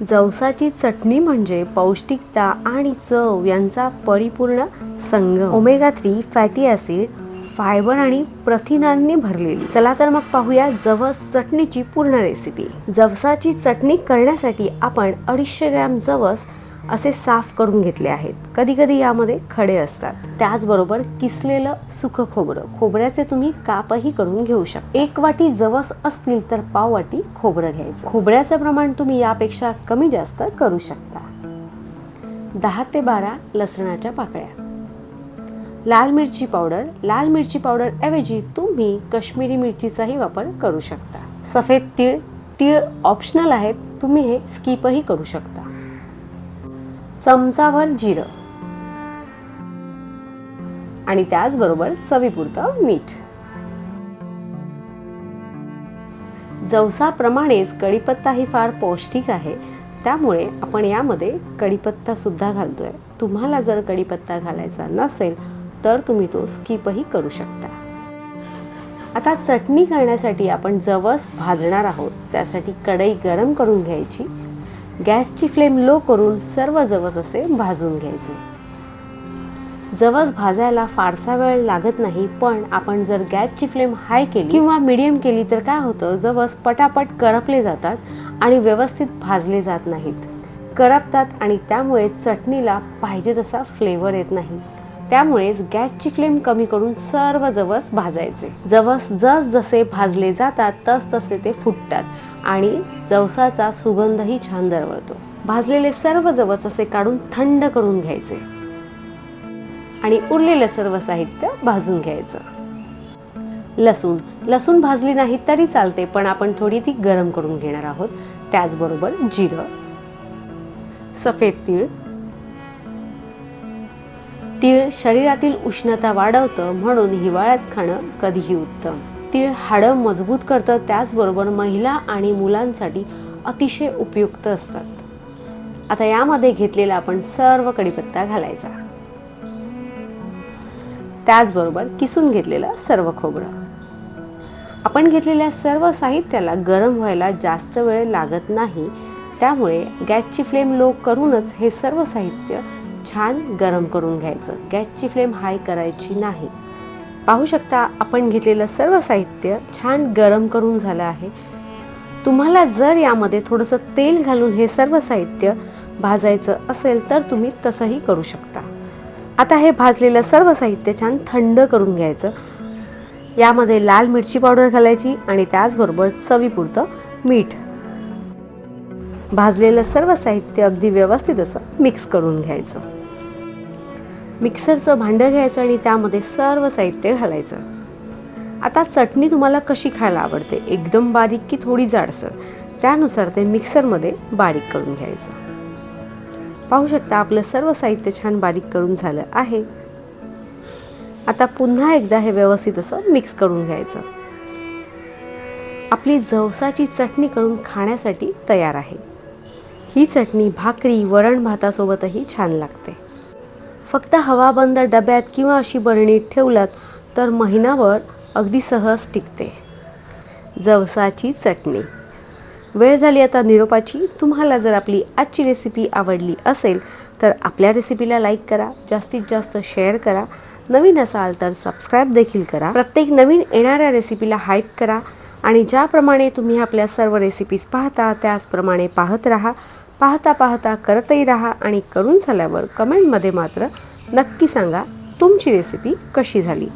जवसाची चटणी म्हणजे पौष्टिकता आणि चव यांचा परिपूर्ण संगम. Omega three fatty acid fibre आणि प्रथिनांनी भरलेली. चला तर मग पाहूया जवस चटणीची पूर्ण रेसिपी जवसाची चटणी करण्यासाठी आपण अडीचशे ग्रॅम जवस असे साफ करून घेतले आहेत. कधी कधी यामध्ये खडे असतात. त्याचबरोबर किसलेलं सुख खोबरं. खोबऱ्याचे तुम्ही कापही करून घेऊ शकता. एक वाटी जवस असतील तर पाव वाटी खोबरं घ्यायचं. खोबऱ्याचं प्रमाण तुम्ही यापेक्षा कमी जास्त करू शकता. दहा ते बारा लसणाच्या पाकळ्या. लाल मिरची पावडर. लाल मिरची पावडर ऐवजी तुम्ही कश्मीरी मिरचीचाही वापर करू शकता. सफेद तीळ. तीळ ऑप्शनल आहेत. तुम्ही हे स्किपही करू शकता. चमचाभर जिरं. आणि त्याचबरोबर चवीपुरतं मीठ. जवसाप्रमाणेच कढीपत्ता ही फार पौष्टिक आहे त्यामुळे आपण यामध्ये कढीपत्ता सुद्धा घालतोय. तुम्हाला जर कढीपत्ता घालायचा नसेल तर तुम्ही तो स्किपही करू शकता. आता चटणी करण्यासाठी आपण जवस भाजणार आहोत. त्यासाठी कढई गरम करून घ्यायची. गॅसची फ्लेम लो करून सर्व जवस असे भाजून घ्यायचे. जवस भाजायला फारसा वेळ लागत नाही पण आपण जर गॅसची फ्लेम हाय केली किंवा मिडियम केली तर काय होतं? जवस पटापट करपले जातात आणि व्यवस्थित भाजले जात नाहीत. करपतात आणि त्यामुळे चटणीला पाहिजे तसा फ्लेवर येत नाही. त्यामुळेच गॅसची फ्लेम कमी करून सर्व जवस भाजायचे. जवस जस जसे भाजले जातात तस तसे ते फुटतात. आणि जवसाचा सुगंधही छान दरवळतो. भाजलेले सर्व जवस असे काढून थंड करून घ्यायचे. आणि उरलेलं सर्व साहित्य भाजून घ्यायचं. लसूण. लसूण भाजली नाही तरी चालते पण आपण थोडी ती गरम करून घेणार आहोत. त्याचबरोबर जिरं. सफेद तीळ. तीळ शरीरातील उष्णता वाढवतं म्हणून हिवाळ्यात खाणं कधीही उत्तम. तीळ हाडं मजबूत करतं त्याचबरोबर महिला आणि मुलांसाठी अतिशय उपयुक्त असतात. आता यामध्ये घेतलेला आपण सर्व कढीपत्ता घालायचा. त्याचबरोबर किसून घेतलेलं सर्व खोबरं. आपण घेतलेल्या सर्व साहित्याला गरम व्हायला जास्त वेळ लागत नाही त्यामुळे गॅसची फ्लेम लो करूनच हे सर्व साहित्य छान गरम करून घ्यायचं. गॅसची फ्लेम हाय करायची नाही. पाहू शकता आपण घेतलेलं सर्व साहित्य छान गरम करून झालं आहे. तुम्हाला जर यामध्ये थोडंसं तेल घालून हे सर्व साहित्य भाजायचं असेल तर तुम्ही तसंही करू शकता. आता हे भाजलेलं सर्व साहित्य छान थंड करून घ्यायचं. यामध्ये लाल मिरची पावडर घालायची आणि त्याचबरोबर चवीपुरतं मीठ. भाजलेलं सर्व साहित्य अगदी व्यवस्थित असं मिक्स करून घ्यायचं. मिक्सरचं भांडं घ्यायचं आणि त्यामध्ये सर्व साहित्य घालायचं. आता चटणी तुम्हाला कशी खायला आवडते? एकदम बारीक की थोडी जाडसर? त्यानुसार ते मिक्सरमध्ये बारीक करून घ्यायचं. पाहू शकता आपलं सर्व साहित्य छान बारीक करून झालं आहे. आता पुन्हा एकदा हे व्यवस्थित असं मिक्स करून घ्यायचं. आपली जवसाची चटणी करून खाण्यासाठी तयार आहे. ही चटणी भाकरी वरण भातासोबतही छान लागते. फक्त हवाबंद डब्यात किंवा अशी बरणीत ठेवलात तर महिनाभर अगदी सहज टिकते. जवसाची चटणी. वेळ झाली आता निरोपाची. तुम्हाला जर आपली आजची रेसिपी आवडली असेल तर आपल्या रेसिपीला लाईक करा जास्तीत जास्त शेअर करा. नवीन असाल तर सबस्क्राईब देखील करा. प्रत्येक नवीन येणाऱ्या रेसिपीला हाईप करा. आणि ज्याप्रमाणे तुम्ही आपल्या सर्व रेसिपीज पाहता त्याचप्रमाणे पाहत राहा. पाहता पाहता करतही राहा आणि करून झाल्यावर कमेंटमध्ये मात्र नक्की सांगा तुमची रेसिपी कशी झाली.